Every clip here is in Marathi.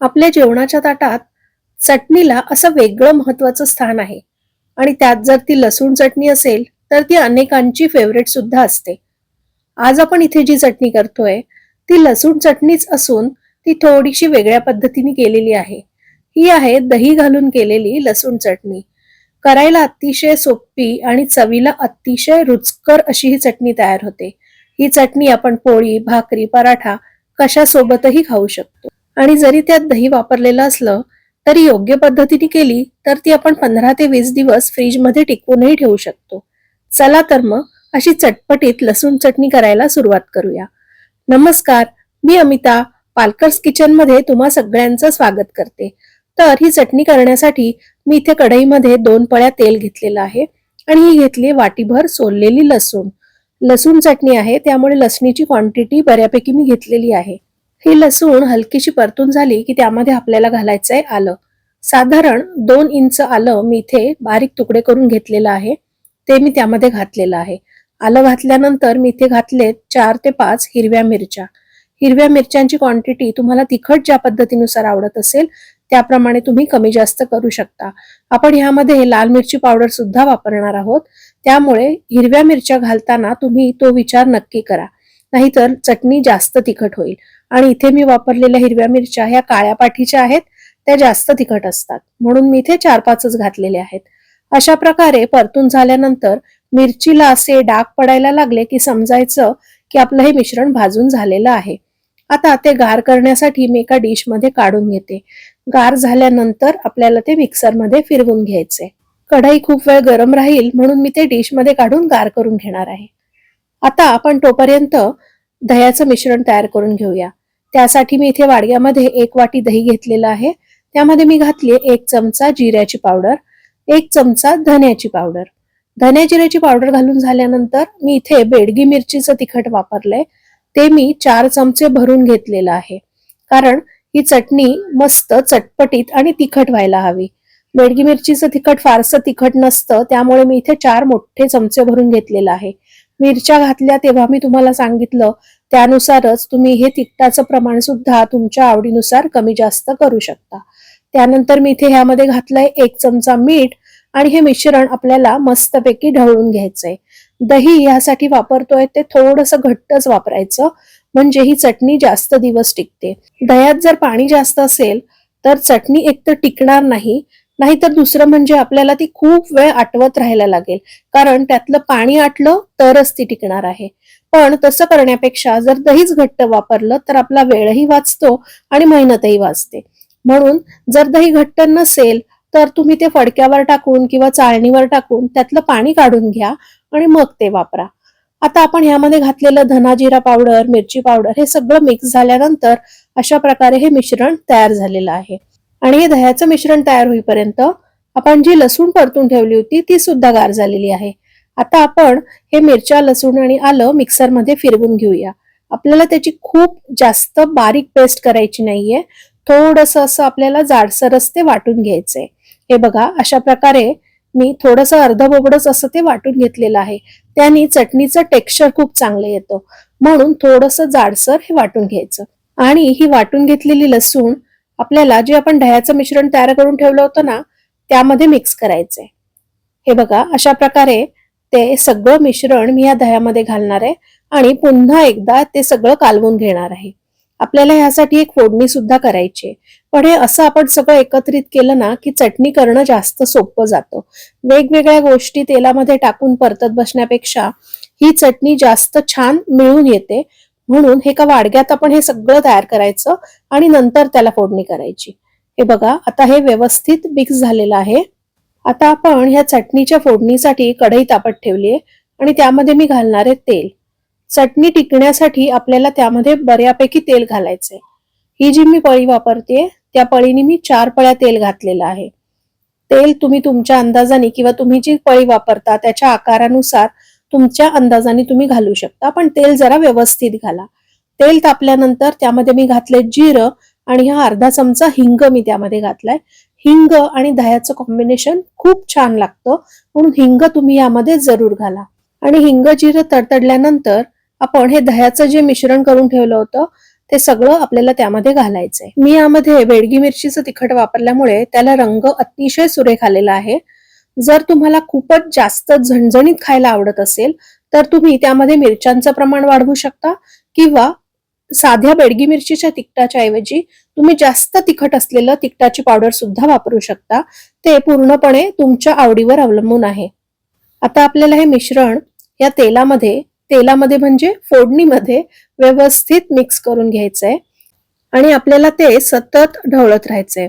आपल्या जेवणाच्या ताटात चटणीला असं वेगळं महत्वाचं स्थान आहे. आणि त्यात जर ती लसूण चटणी असेल तर ती अनेकांची फेवरेट सुद्धा असते. आज आपण इथे जी चटणी करतोय ती लसूण चटणीच असून ती थोडीशी वेगळ्या पद्धतीने केलेली आहे. ही आहे दही घालून केलेली लसूण चटणी. करायला अतिशय सोपी आणि चवीला अतिशय रुचकर अशी ही चटणी तयार होते. ही चटणी आपण पोळी भाकरी पराठा कशासोबतही खाऊ शकतो. आणि जरी त्यात दही वापरलेलं असलं तरी योग्य पद्धतीने केली तर ती आपण पंधरा ते वीस दिवस फ्रीजमध्ये टिकवूनही ठेवू शकतो. चला तर मग अशी चटपटीत लसूण चटणी करायला सुरुवात करूया. नमस्कार मी अमिता पालकर्स किचनमध्ये तुम्हा सगळ्यांचं स्वागत करते. तर ही चटणी करण्यासाठी मी इथे कढईमध्ये दोन पळ्या तेल घेतलेलं आहे आणि ही घेतली वाटीभर सोललेली लसूण. लसूण चटणी आहे त्यामुळे लसणीची क्वांटिटी बऱ्यापैकी मी घेतलेली आहे. ही लसूण हलकीशी परतून झाली की त्यामध्ये आपल्याला घालायचं आहे आलं. साधारण दोन इंच आलं मी इथे बारीक तुकडे करून घेतलेलं आहे. ते मी त्यामध्ये घातलेलं आहे. आलं घातल्यानंतर मी इथे घातले चार ते पाच हिरव्या मिरच्या. हिरव्या मिरच्यांची क्वांटिटी तुम्हाला तिखट ज्या पद्धतीनुसार आवडत असेल त्याप्रमाणे तुम्ही कमी जास्त करू शकता. आपण ह्यामध्ये लाल मिरची पावडर सुद्धा वापरणार आहोत. त्यामुळे हिरव्या मिरच्या घालताना तुम्ही तो विचार नक्की करा. नाहीतर चटणी जास्त तिखट होईल. आणि इथे मी वापरलेल्या हिरव्या मिरच्या ह्या काळ्या पाठीच्या आहेत त्या जास्त तिखट असतात. म्हणून मी इथे चार पाचच घातलेले आहेत. अशा प्रकारे परतून झाल्यानंतर मिरचीला असे डाग पडायला लागले की समजायचं की आपलं हे मिश्रण भाजून झालेलं आहे. आता ते गार करण्यासाठी मी एका डिशमध्ये काढून घेते. गार झाल्यानंतर आपल्याला ते मिक्सरमध्ये फिरवून घ्यायचे. कढई खूप वेळ गरम राहील म्हणून मी ते डिशमध्ये काढून गार करून घेणार आहे. आता आपण तोपर्यंत दह्याचं मिश्रण तयार करून घेऊया. त्यासाठी मी इथे वाडग्यामध्ये एक वाटी दही घेतलेलं आहे. त्यामध्ये मी घातली एक चमचा जिऱ्याची पावडर एक चमचा धन्याची पावडर. धन्या जिऱ्याची पावडर घालून झाल्यानंतर मी इथे बेडगी मिरचीचं तिखट वापरलंय. ते मी चार चमचे भरून घेतलेलं आहे. कारण ही चटणी मस्त चटपटीत आणि तिखट व्हायला हवी. बेडगी मिरचीचं तिखट फारसं तिखट नसतं त्यामुळे मी इथे चार मोठे चमचे भरून घेतलेलं आहे. मिरच्या घातल्या तेव्हा मी तुम्हाला सांगितलं. त्यानुसारच तुम्ही हे तिखटाचं प्रमाण सुद्धा तुमच्या आवडीनुसार कमी जास्त करू शकता. त्यानंतर मी इथे ह्यामध्ये घातलंय एक चमचा मीठ आणि हे मिश्रण आपल्याला मस्तपैकी ढवळून घ्यायचंय. दही यासाठी वापरतोय ते थोडस घट्टच वापरायचं. म्हणजे ही चटणी जास्त दिवस टिकते. दह्यात जर पाणी जास्त असेल तर चटणी एकतर टिकणार नाही नाहीतर दुसरं म्हणजे आपल्याला ती खूप वेळ आटवत राहायला लागेल. कारण त्यातलं पाणी आटलं तरच ती टिकणार आहे. पण तसं करण्यापेक्षा जर दहीच घट्ट वापरलं तर आपला वेळही वाचतो आणि मेहनतही वाचते. म्हणून जर दही घट्ट नसेल तर तुम्ही ते फडक्यावर टाकून किंवा चाळणीवर टाकून त्यातलं पाणी काढून घ्या आणि मग ते वापरा. आता आपण ह्यामध्ये घातलेलं धनाजीरा पावडर मिरची पावडर हे सगळं मिक्स झाल्यानंतर अशा प्रकारे हे मिश्रण तयार झालेलं आहे. आणि हे दह्याचं मिश्रण तयार होईपर्यंत आपण जी लसूण परतून ठेवली होती ती सुद्धा गार झालेली आहे. आता आपण हे मिरच्या लसूण आणि आलं मिक्सरमध्ये फिरवून घेऊया. आपल्याला त्याची खूप जास्त बारीक पेस्ट करायची नाहीये. थोडस असं आपल्याला जाडसरच ते वाटून घ्यायचंय हे बघा अशा प्रकारे मी थोडस अर्ध बोबडच असं ते वाटून घेतलेलं आहे. त्याने चटणीचं टेक्स्चर खूप चांगलं येतं. म्हणून थोडस जाडसर हे वाटून घ्यायचं. आणि ही वाटून घेतलेली लसूण आपल्याला जे आपण दह्याचं मिश्रण तयार करून ठेवलं होतं ना त्यामध्ये मिक्स करायचंय. हे बघा अशा प्रकारे ते सगळं मिश्रण मी या दह्यामध्ये घालणार आहे आणि पुन्हा एकदा ते सगळं कालवून घेणार आहे. आपल्याला ह्यासाठी एक फोडणी सुद्धा करायची आहे. पण हे असं आपण सगळं एकत्रित केलं ना की चटणी करणं जास्त सोपं जातं. वेगवेगळ्या गोष्टी तेलामध्ये टाकून परतत बसण्यापेक्षा ही चटणी जास्त छान मिळून येते. म्हणून हे एका वाडग्यात आपण हे सगळं तयार करायचं आणि नंतर त्याला फोडणी करायची. हे बघा आता हे व्यवस्थित मिक्स झालेलं आहे. आता आपण ह्या चटणीच्या फोडणीसाठी कढई तापत ठेवली आहे आणि त्यामध्ये मी घालणार आहे तेल. चटणी टिकण्यासाठी आपल्याला त्यामध्ये बऱ्यापैकी तेल घालायचंय. ही जी मी पळी वापरते त्या पळीने मी चार पळ्या तेल घातलेलं आहे. तेल तुम्ही तुमच्या अंदाजाने किंवा तुम्ही जी पळी वापरता त्याच्या आकारानुसार तुमच्या अंदाजाने तुम्ही घालू शकता. पण तेल जरा व्यवस्थित घाला. तेल तापल्यानंतर त्यामध्ये मी घातले जिरं आणि हा अर्धा चमचा हिंग मी त्यामध्ये घातलाय. हिंग आणि दह्याचं कॉम्बिनेशन खूप छान लागतं. म्हणून हिंग तुम्ही यामध्ये जरूर घाला. आणि हिंग जिरं तडतडल्यानंतर आपण हे दह्याचं जे मिश्रण करून ठेवलं होतं ते सगळं आपल्याला त्यामध्ये घालायचंय. मी यामध्ये बेडगी मिरचीचं तिखट वापरल्यामुळे त्याला रंग अतिशय सुरेख आलेला आहे. जर तुम्हाला खूपच जास्त झणझणीत खायला आवडत असेल तर तुम्ही त्यामध्ये मिरच्यांचं प्रमाण वाढवू शकता किंवा साध्या बेडगी मिरचीच्या तिखटाच्या ऐवजी तुम्ही जास्त तिखट असलेलं तिखटाची पावडर सुद्धा वापरू शकता. ते पूर्णपणे तुमच्या आवडीवर अवलंबून आहे. आता आपल्याला हे मिश्रण या तेलामध्ये तेलामध्ये म्हणजे फोडणीमध्ये व्यवस्थित मिक्स करून घ्यायचंय. आणि आपल्याला ते सतत ढवळत राहायचंय.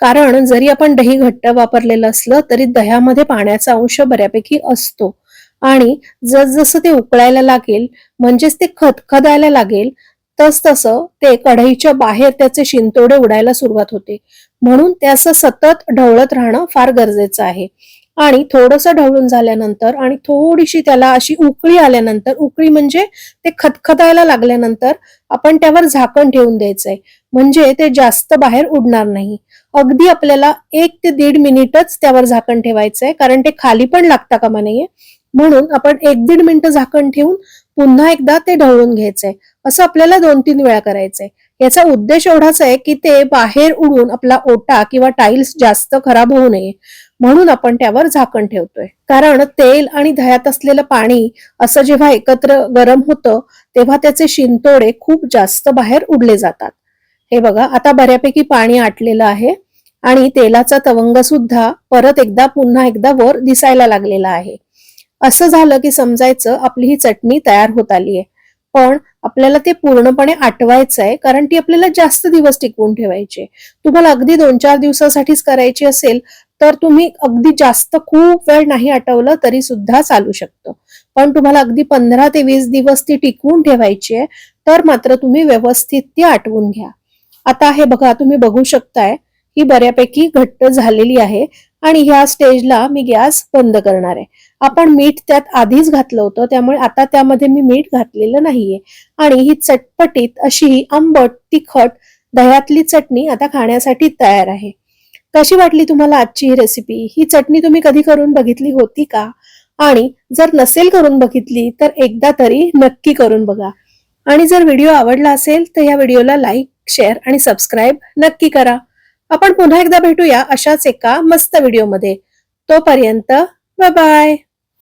कारण जरी आपण दही घट्ट वापरलेलं असलं तरी दह्यामध्ये पाण्याचा अंश बऱ्यापैकी असतो. आणि जसजसं ते उकळायला लागेल म्हणजेच ते खदखदायला लागेल तस तसं ते कढईच्या बाहेर त्याचे शिंतोडे उडायला सुरुवात होते. म्हणून त्याचं सतत ढवळत राहणं फार गरजेचं आहे. आणि थोडंसं ढवळून झाल्यानंतर आणि थोडीशी त्याला अशी उकळी आल्यानंतर उकळी म्हणजे ते खतखतायला लागल्यानंतर आपण त्यावर झाकण ठेवून द्यायचंय. म्हणजे ते जास्त बाहेर उडणार नाही. अगदी आपल्याला एक ते दीड मिनिटच त्यावर झाकण ठेवायचंय कारण ते खाली पण लागता कामा नाहीये म्हणून आपण एक दीड मिनिट झाकण ठेवून पुन्हा एकदा ते ढवळून घ्यायचंय. असं आपल्याला दोन तीन वेळा करायचंय. याचा उद्देश एवढाच आहे की ते बाहेर उडून आपला ओटा किंवा टाईल्स जास्त खराब होऊ नये म्हणून आपण त्यावर झाकण ठेवतोय. कारण तेल आणि दह्यात असलेलं पाणी असं जेव्हा एकत्र गरम होतं तेव्हा त्याचे शिंतोडे खूप जास्त बाहेर उडले जातात. हे बघा आता बऱ्यापैकी पाणी आटलेलं आहे आणि तेलाचा तवंग सुद्धा परत एकदा पुन्हा एकदा वर दिसायला लागलेला आहे. असं झालं की समजायचं आपली ही चटणी तयार होत आली आहे. पण आपल्याला ते पूर्णपणे आटवायचं आहे कारण ती आपल्याला जास्त दिवस टिकवून ठेवायची तुम्हाला अगदी दोन चार दिवसासाठीच करायची असेल तर तुम्ही अगदी जास्त खूप वेळ नाही आटवलं तरी सुद्धा चालू शकतं. पण तुम्हाला अगदी पंधरा ते वीस दिवस ती टिकवून ठेवायची आहे तर मात्र तुम्ही व्यवस्थित ती आटवून घ्या. आता हे बघा तुम्ही बघू शकताय ही बऱ्यापैकी घट्ट झालेली आहे आणि ह्या स्टेजला मी गॅस बंद करणार आहे. आपण मीठ त्यात आधीच घातलं होतं त्यामुळे आता त्यामध्ये मी मीठ घातलेलं नाहीये. आणि ही चटपटीत अशी ही आंबट तिखट दह्यातली चटणी आता खाण्यासाठी तयार आहे. कशी वाटली तुम्हाला आजची ही रेसिपी ही चटणी तुम्ही कधी करून बघितली होती का? आणि जर नसेल करून बघितली तर एकदा तरी नक्की करून बघा. आणि जर व्हिडिओ आवडला असेल तर या व्हिडिओला लाईक शेअर आणि सबस्क्राईब नक्की करा. आपण पुन्हा एकदा भेटूया अशाच एका मस्त व्हिडिओमध्ये तोपर्यंत बाय